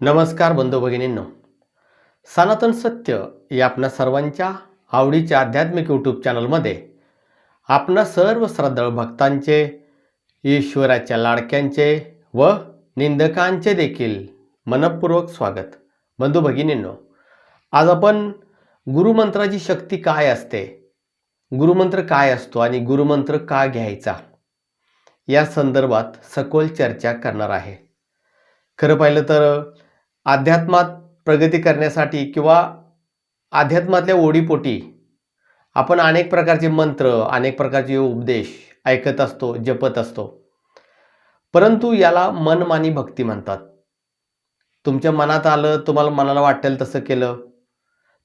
नमस्कार बंधू भगिनींनो. सनातन सत्य या आपल्या सर्वांच्या आवडीच्या आध्यात्मिक यूट्यूब चॅनलमध्ये आपणा सर्व श्रद्धाळू भक्तांचे ईश्वराच्या लाडक्यांचे व निंदकांचे देखील मनपूर्वक स्वागत. बंधू भगिनींनो आज आपण गुरुमंत्राची शक्ती काय असते? गुरुमंत्र काय असतो आणि गुरुमंत्र का घ्यायचा? या संदर्भात सखोल चर्चा करणार आहे. खरं पाहिलं तर अध्यात्मात प्रगती करण्यासाठी किंवा अध्यात्मातल्या ओढीपोटी आपण अनेक प्रकारचे मंत्र अनेक प्रकारचे उपदेश ऐकत असतो जपत असतो. परंतु याला मनमानी भक्ती म्हणतात. तुमच्या मनात आलं तुम्हाला मनाला वाटेल तसं केलं.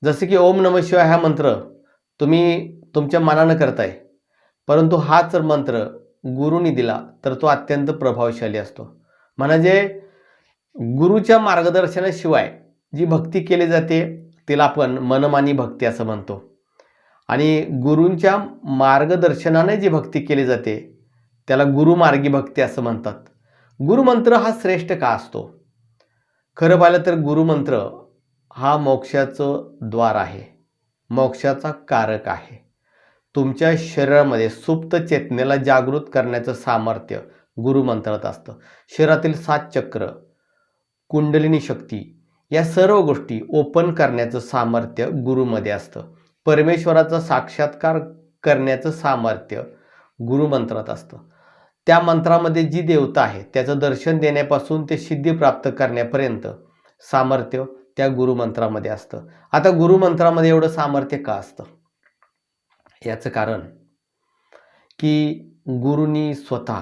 जसं की ओम नम शिवाय हा मंत्र तुम्ही तुमच्या मनानं करताय. परंतु हाच जर मंत्र गुरुनी दिला तर तो अत्यंत प्रभावशाली असतो. म्हणजे गुरुच्या मार्गदर्शनाशिवाय जी भक्ती केली जाते तिला आपण मनमानी भक्ती असं म्हणतो. आणि गुरूंच्या मार्गदर्शनाने जी भक्ती केली जाते त्याला गुरुमार्गी भक्ती असं म्हणतात. गुरुमंत्र हा श्रेष्ठ का असतो? खरं पाहिलं तर गुरुमंत्र हा मोक्षाचं द्वार आहे. मोक्षाचा कारक आहे. तुमच्या शरीरामध्ये सुप्त चेतनेला जागृत करण्याचं सामर्थ्य गुरुमंत्रात असतं. शरीरातील सात चक्र कुंडलिनी शक्ती या सर्व गोष्टी ओपन करण्याचं सामर्थ्य गुरुमध्ये असतं. परमेश्वराचा साक्षात्कार करण्याचं सामर्थ्य गुरुमंत्रात असतं. त्या मंत्रामध्ये जी देवता आहे त्याचं दर्शन देण्यापासून ते सिद्धी प्राप्त करण्यापर्यंत सामर्थ्य त्या गुरुमंत्रामध्ये असतं. आता गुरुमंत्रामध्ये एवढं सामर्थ्य का असतं? याचं कारण की गुरुनी स्वतः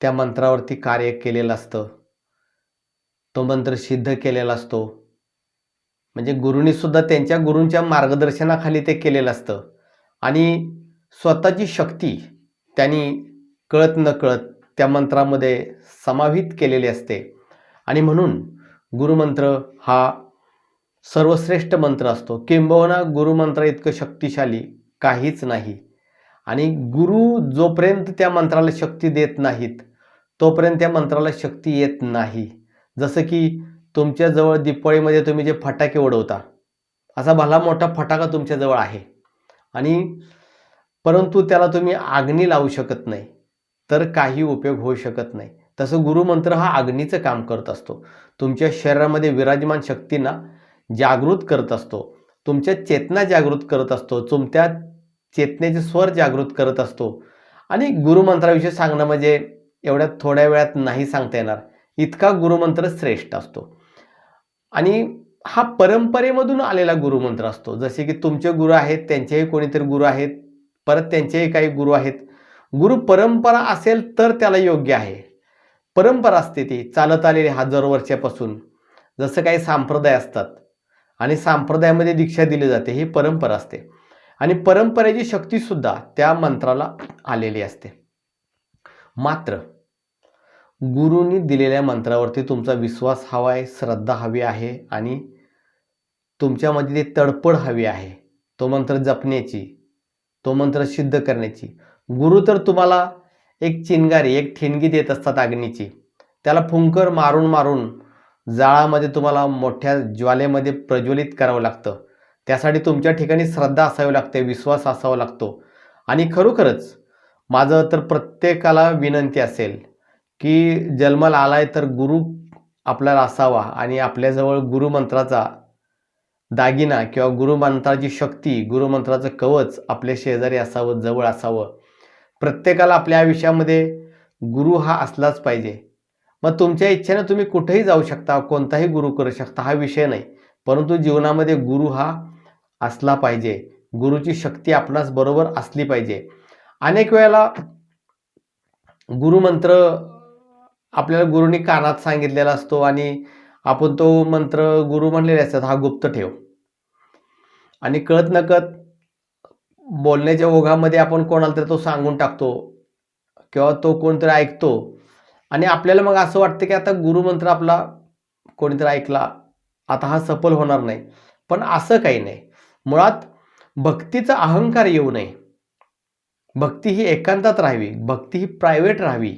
त्या मंत्रावरती कार्य केलेलं असतं. तो मंत्र सिद्ध केलेला असतो. म्हणजे गुरुनी सुद्धा त्यांच्या गुरूंच्या मार्गदर्शनाखाली ते केलेलं असतं. आणि स्वतःची शक्ती त्यांनी कळत न कळत त्या मंत्रामध्ये समाहित केलेली असते. आणि म्हणून गुरुमंत्र हा सर्वश्रेष्ठ मंत्र असतो. किंबहुना गुरुमंत्र इतकं शक्तिशाली काहीच नाही. आणि गुरु जोपर्यंत त्या मंत्राला शक्ती देत नाहीत तोपर्यंत त्या मंत्राला शक्ती येत नाही. जसं की तुमच्याजवळ दिपाळीमध्ये तुम्ही जे फटाके उडवता असा भला मोठा फटाका तुमच्याजवळ आहे. आणि परंतु त्याला तुम्ही आग्नी लावू शकत नाही तर काही उपयोग होऊ शकत नाही. तसं गुरुमंत्र हा अग्नीचं काम करत असतो. तुमच्या शरीरामध्ये विराजमान शक्तींना जागृत करत असतो. तुमच्या चेतना जागृत करत असतो. तुमच्या चेतनेचे स्वर जागृत करत असतो. आणि गुरुमंत्राविषयी सांगणं म्हणजे एवढ्या थोड्या वेळात नाही सांगता येणार. इतका गुरुमंत्र श्रेष्ठ असतो. आणि हा परंपरेमधून आलेला गुरुमंत्र असतो. जसे की तुमचे गुरु आहेत त्यांचेही कोणीतरी गुरु आहेत परत त्यांचेही काही गुरु आहेत. गुरु परंपरा असेल तर त्याला योग्य आहे. परंपरा असते ती. चालत आलेली हजारो वर्षापासून. जसं काही सांप्रदाय असतात. आणि संप्रदायामध्ये दीक्षा दिली जाते. ही परंपरा असते. आणि परंपरेची शक्तीसुद्धा त्या मंत्राला आलेली असते. मात्र गुरुनी दिलेल्या मंत्रावरती तुमचा विश्वास हवा आहे श्रद्धा हवी आहे आणि तुमच्यामध्ये ते तडपड हवी आहे. तो मंत्र जपण्याची तो मंत्र सिद्ध करण्याची. गुरु तर तुम्हाला एक चिंगारी एक ठिणगी देत असतात अग्नीची त्याला फुंकर मारून मारून जाळामध्ये तुम्हाला मोठ्या ज्वालेमध्ये प्रज्वलित करावं लागतं. त्यासाठी तुमच्या ठिकाणी श्रद्धा असावी लागते विश्वास असावा लागतो. आणि खरोखरच माझं तर प्रत्येकाला विनंती असेल की जन्माला आलाय तर गुरु आपल्याला असावा आणि आपल्याजवळ गुरुमंत्राचा दागिना किंवा गुरुमंत्राची शक्ती गुरुमंत्राचं कवच आपल्या शेजारी असावं जवळ असावं. प्रत्येकाला आपल्या आयुष्यामध्ये गुरु हा असलाच पाहिजे. मग तुमच्या इच्छेनं तुम्ही कुठेही जाऊ शकता कोणताही गुरु करू शकता हा विषय नाही. परंतु जीवनामध्ये गुरु हा असला पाहिजे. गुरुची शक्ती आपणास बरोबर असली पाहिजे. अनेक वेळेला गुरुमंत्र आपल्याला गुरुनी कानात सांगितलेला असतो आणि आपण तो मंत्र गुरु म्हणलेले असतात हा गुप्त ठेव. आणि कळत नकळत बोलण्याच्या ओघामध्ये आपण कोणाला तरी तो सांगून टाकतो किंवा तो कोणतरी ऐकतो. आणि आपल्याला मग असं वाटतं की आता गुरुमंत्र आपला कोणीतरी ऐकला आता हा सफल होणार नाही. पण असं काही नाही. मुळात भक्तीचा अहंकार येऊ नये. भक्ती ही एकांतात राहावी. भक्ती ही प्रायव्हेट राहावी.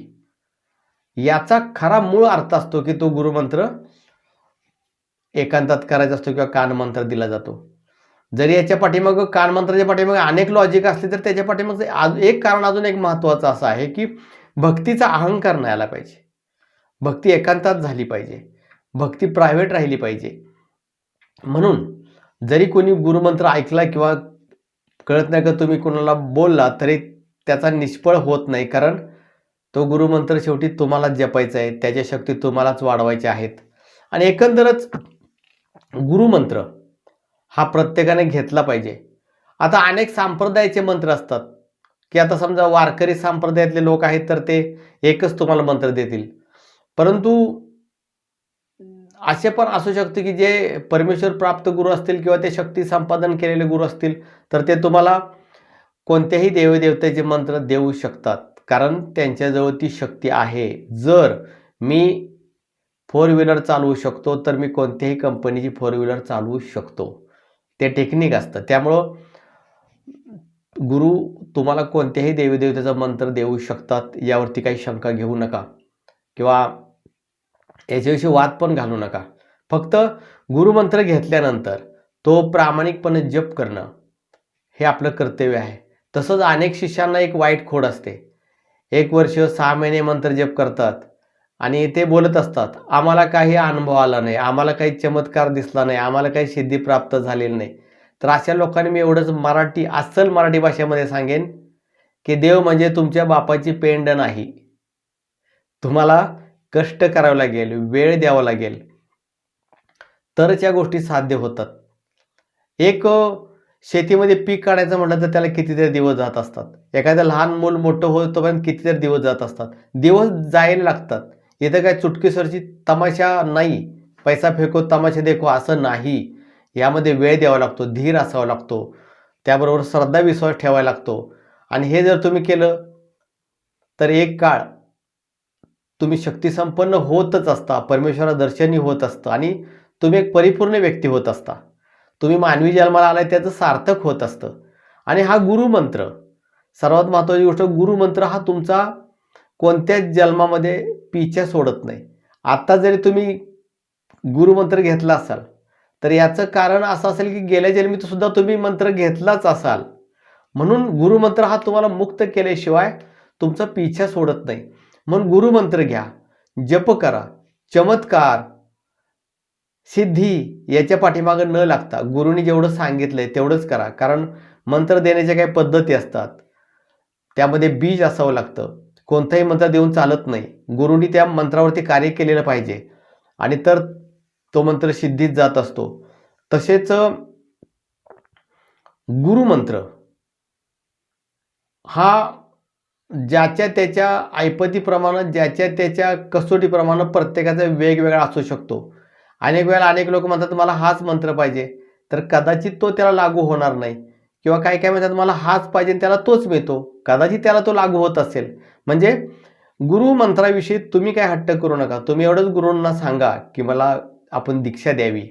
याचा खरा मूळ अर्थ असतो की तो गुरुमंत्र एकांतात करायचा असतो किंवा कानमंत्र दिला जातो. जरी याच्या पाठीमागं कानमंत्राच्या पाठीमागं अनेक लॉजिक असले तर त्याच्या पाठीमागचं आज एक कारण अजून एक महत्त्वाचं असं आहे की भक्तीचा अहंकार नाही आला पाहिजे. भक्ती एकांतात झाली पाहिजे. भक्ती प्रायव्हेट राहिली पाहिजे. म्हणून जरी कोणी गुरुमंत्र ऐकला किंवा कळत नाही का तुम्ही कोणाला बोलला तरी त्याचा निष्फळ होत नाही. कारण तो गुरुमंत्र शेवटी तुम्हालाच जपायचा आहे त्याच्या शक्ती तुम्हालाच वाढवायच्या आहेत. आणि एकंदरच गुरुमंत्र हा प्रत्येकाने घेतला पाहिजे. आता अनेक संप्रदायाचे मंत्र असतात. की आता समजा वारकरी संप्रदायातले लोक आहेत तर ते एकच तुम्हाला मंत्र देतील. परंतु असे पण असू शकते की जे परमेश्वर प्राप्त गुरु असतील किंवा ते शक्ती संपादन केलेले गुरु असतील तर ते तुम्हाला कोणत्याही देवदेवतेचे मंत्र देऊ शकतात. कारण त्यांच्याजवळ ती शक्ती आहे. जर मी फोर व्हीलर चालवू शकतो तर मी कोणत्याही कंपनीची फोर व्हीलर चालवू शकतो. ते टेक्निक असतं. त्यामुळं गुरु तुम्हाला कोणत्याही देवीदेवतेचा मंत्र देऊ शकतात यावरती काही शंका घेऊ नका. किंवा याच्याविषयी वाद पण घालू नका. फक्त गुरुमंत्र घेतल्यानंतर तो प्रामाणिकपणे जप करणं हे आपलं कर्तव्य आहे. तसंच अनेक शिष्यांना एक वाईट खोड असते. एक वर्ष सहा महिने मंत्र जप करतात आणि ते बोलत असतात आम्हाला काही अनुभव आला नाही आम्हाला काही चमत्कार दिसला नाही आम्हाला काही सिद्धी प्राप्त झालेली नाही. तर अशा लोकांनी मी एवढंच मराठी अस्सल मराठी भाषेमध्ये सांगेन की देव म्हणजे तुमच्या बापाची पेंड नाही. तुम्हाला कष्ट करावे लागेल वेळ द्यावा लागेल. तरच या गोष्टी साध्य होतात. एक शेतीमध्ये पीक काढायचं म्हटलं तर त्याला कितीतरी दिवस जात असतात. एखादं लहान मूल मोठं होतोपर्यंत कितीतरी दिवस जात असतात. दिवस जायला लागतात. इथं काय चुटकीसरची तमाशा नाही. पैसा फेको तमाशा देखो असं नाही. यामध्ये वेळ द्यावा लागतो धीर असावा लागतो. त्याबरोबर श्रद्धा विश्वास ठेवायला लागतो. आणि हे जर तुम्ही केलं तर एक काळ तुम्ही शक्तिसंपन्न होतच असता परमेश्वरा दर्शनी होत असतं आणि तुम्ही एक परिपूर्ण व्यक्ती होत असता. तुम्ही मानवी जन्माला आलाय त्याचं सार्थक होत असतं. आणि हा गुरुमंत्र सर्वात महत्त्वाची गोष्ट गुरुमंत्र हा तुमचा कोणत्याच जन्मामध्ये पिछ्या सोडत नाही. आत्ता जरी तुम्ही गुरुमंत्र घेतला असाल तर याचं कारण असं असेल की गेल्या जन्मीत सुद्धा तुम्ही मंत्र घेतलाच असाल. म्हणून गुरुमंत्र हा तुम्हाला मुक्त केल्याशिवाय तुमचा पिछा सोडत नाही. म्हणून गुरुमंत्र घ्या जप करा चमत्कार सिद्धी याच्या पाठीमागं न लागता गुरुनी जेवढं सांगितलंय तेवढंच करा. कारण मंत्र देण्याच्या काही पद्धती असतात. त्यामध्ये बीज असावं लागतं. कोणताही मंत्र देऊन चालत नाही. गुरुनी त्या मंत्रावरती कार्य केलेलं पाहिजे. आणि तर तो मंत्र सिद्धीत जात असतो. तसेच गुरुमंत्र हा ज्याच्या त्याच्या ऐपतीप्रमाणे ज्याच्या त्याच्या कसोटीप्रमाणे प्रत्येकाचा वेगवेगळा असू शकतो. अनेक वेळेला अनेक लोक म्हणतात मला हाच मंत्र पाहिजे. तर कदाचित तो त्याला लागू होणार नाही. किंवा काही काय म्हणतात मला हाच पाहिजे त्याला तोच मिळतो. कदाचित त्याला तो लागू होत असेल. म्हणजे गुरु मंत्राविषयी तुम्ही काय हट्ट करू नका. तुम्ही एवढंच गुरूंना सांगा की मला आपण दीक्षा द्यावी.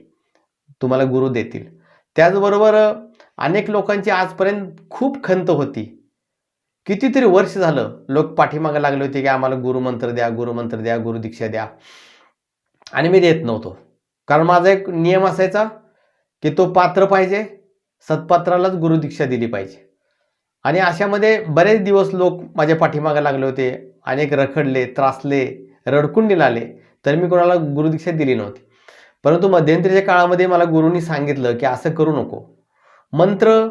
तुम्हाला गुरु देतील. त्याचबरोबर अनेक लोकांची आजपर्यंत खूप खंत होती. कितीतरी वर्ष झालं लोक पाठीमागं लागले होते की आम्हाला गुरुमंत्र द्या गुरुमंत्र द्या गुरुदीक्षा द्या. आणि मी देत नव्हतो. कारण माझा एक नियम असायचा की तो पात्र पाहिजे सत्पात्रालाच गुरुदीक्षा दिली पाहिजे. आणि अशामध्ये बरेच दिवस लोक माझ्या पाठीमागे लागले होते अनेक रखडले त्रासले रडकून निघाले तर मी कोणाला गुरुदीक्षा दिली नव्हती. परंतु मध्यंतरीच्या काळामध्ये मला गुरुनी सांगितलं की असं करू नको. मंत्र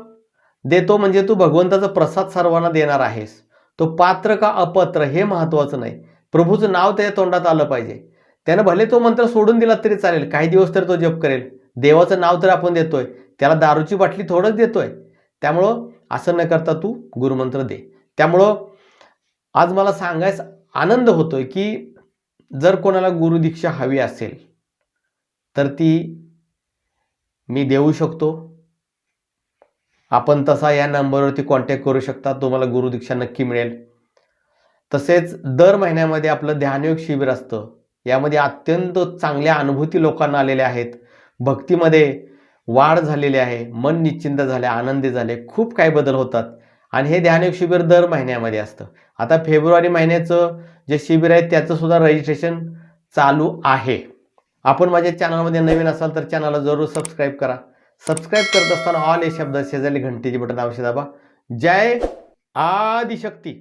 देतो म्हणजे तू भगवंताचा प्रसाद सर्वांना देणार आहेस. तो पात्र का अपत्र हे महत्त्वाचं नाही. प्रभूचं नाव त्याच्या तोंडात आलं पाहिजे. त्यानं भले तो मंत्र सोडून दिला तरी चालेल काही दिवस तर तो जप करेल. देवाचं नाव तर आपण देतोय त्याला दारूची बाटली थोडंच देतोय. त्यामुळं असं न करता तू गुरुमंत्र दे. त्यामुळं आज मला सांगायचा आनंद होतोय की जर कोणाला गुरुदीक्षा हवी असेल तर ती मी देऊ शकतो. आपण तसा या नंबरवरती कॉन्टॅक्ट करू शकता तुम्हाला गुरुदीक्षा नक्की मिळेल. तसेच दर महिन्यामध्ये आपलं ध्यानयोग शिबिर असतं. यामध्ये अत्यंत चांगल्या अनुभूती लोकांना आलेल्या आहेत. भक्तीमध्ये वाढ झालेली आहे मन निश्चिंत झाले आनंदी झाले खूप काही बदल होतात. आणि हे ध्यानयोग शिबिर दर महिन्यामध्ये असतं. आता फेब्रुवारी महिन्याचं जे शिबिर आहे त्याचं सुद्धा रजिस्ट्रेशन चालू आहे. आपण माझ्या चॅनलमध्ये नवीन असाल तर चॅनलला जरूर सबस्क्राईब करा. सबस्क्राईब करत असताना ऑल हे शब्द शेजारी घंटेची बटन अवश्य दाबा. जय आदिशक्ती!